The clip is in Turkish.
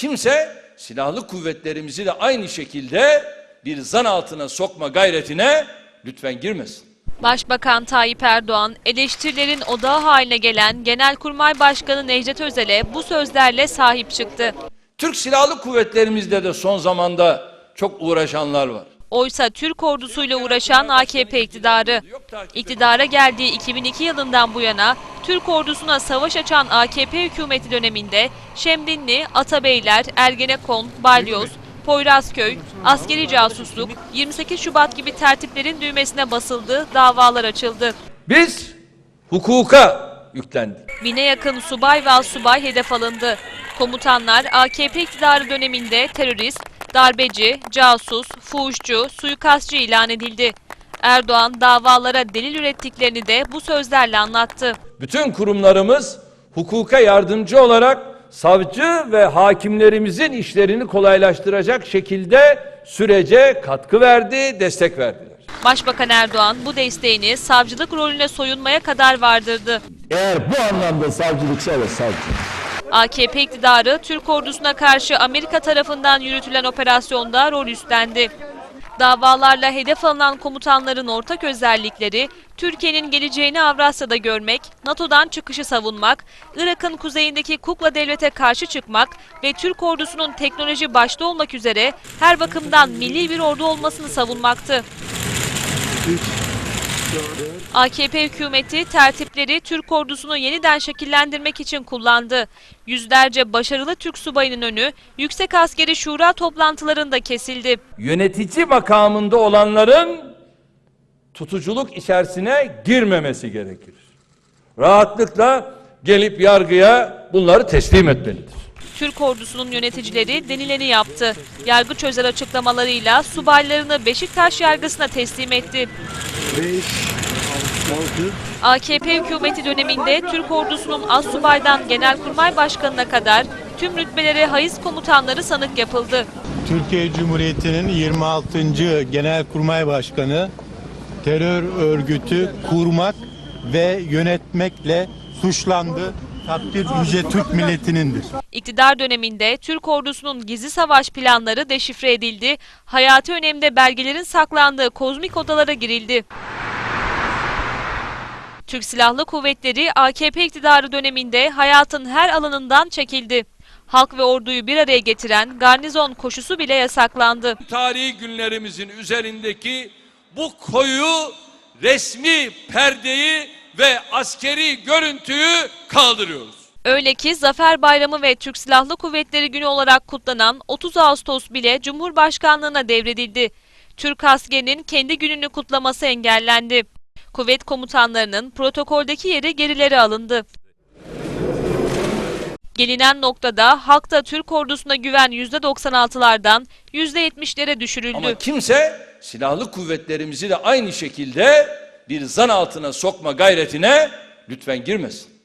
kimse silahlı kuvvetlerimizi de aynı şekilde bir zan altına sokma gayretine lütfen girmesin. Başbakan Tayyip Erdoğan, eleştirilerin odağı haline gelen Genelkurmay Başkanı Necdet Özel'e bu sözlerle sahip çıktı. Türk Silahlı Kuvvetlerimizde de son zamanda çok uğraşanlar var. Oysa Türk ordusuyla uğraşan AKP iktidarı. İktidara geldiği 2002 yılından bu yana Türk ordusuna savaş açan AKP hükümeti döneminde Şemdinli, Atabeyler, Ergenekon, Balyoz, Poyrazköy, askeri casusluk, 28 Şubat gibi tertiplerin düğmesine basıldı, davalar açıldı. Biz hukuka yüklendik. Bine yakın subay ve assubay hedef alındı. Komutanlar AKP iktidarı döneminde terörist, darbeci, casus, fuhuşçu, suikastçı ilan edildi. Erdoğan davalara delil ürettiklerini de bu sözlerle anlattı. Bütün kurumlarımız hukuka yardımcı olarak savcı ve hakimlerimizin işlerini kolaylaştıracak şekilde sürece katkı verdi, destek verdiler. Başbakan Erdoğan bu desteğini savcılık rolüne soyunmaya kadar vardırdı. Eğer bu anlamda savcılıksa evet savcı. AKP iktidarı Türk ordusuna karşı Amerika tarafından yürütülen operasyonda rol üstlendi. Davalarla hedef alınan komutanların ortak özellikleri, Türkiye'nin geleceğini Avrasya'da görmek, NATO'dan çıkışı savunmak, Irak'ın kuzeyindeki kukla devlete karşı çıkmak ve Türk ordusunun teknoloji başta olmak üzere her bakımdan milli bir ordu olmasını savunmaktı. AKP hükümeti tertipleri Türk ordusunu yeniden şekillendirmek için kullandı. Yüzlerce başarılı Türk subayının önü Yüksek Askeri Şura toplantılarında kesildi. Yönetici makamında olanların tutuculuk içerisine girmemesi gerekir. Rahatlıkla gelip yargıya bunları teslim etmelidir. Türk ordusunun yöneticileri denileni yaptı. Yargıç özel açıklamalarıyla subaylarını Beşiktaş yargısına teslim etti. AKP hükümeti döneminde Türk ordusunun astsubaydan genelkurmay başkanına kadar tüm rütbelere hayız komutanları sanık yapıldı. Türkiye Cumhuriyeti'nin 26. Genelkurmay Başkanı terör örgütü kurmak ve yönetmekle suçlandı. Takdir yüce Türk milletinindir. İktidar döneminde Türk ordusunun gizli savaş planları deşifre edildi. Hayati önemde belgelerin saklandığı kozmik odalara girildi. Türk Silahlı Kuvvetleri AKP iktidarı döneminde hayatın her alanından çekildi. Halk ve orduyu bir araya getiren garnizon koşusu bile yasaklandı. Tarihi günlerimizin üzerindeki bu koyu resmi perdeyi ve askeri görüntüyü kaldırıyoruz. Öyle ki Zafer Bayramı ve Türk Silahlı Kuvvetleri Günü olarak kutlanan 30 Ağustos bile Cumhurbaşkanlığına devredildi. Türk askerinin kendi gününü kutlaması engellendi. Kuvvet komutanlarının protokoldeki yeri gerilere alındı. Gelinen noktada halkta Türk ordusuna güven %96'lardan %70'lere düşürüldü. Ama kimse silahlı kuvvetlerimizi de aynı şekilde bir zan altına sokma gayretine lütfen girmesin.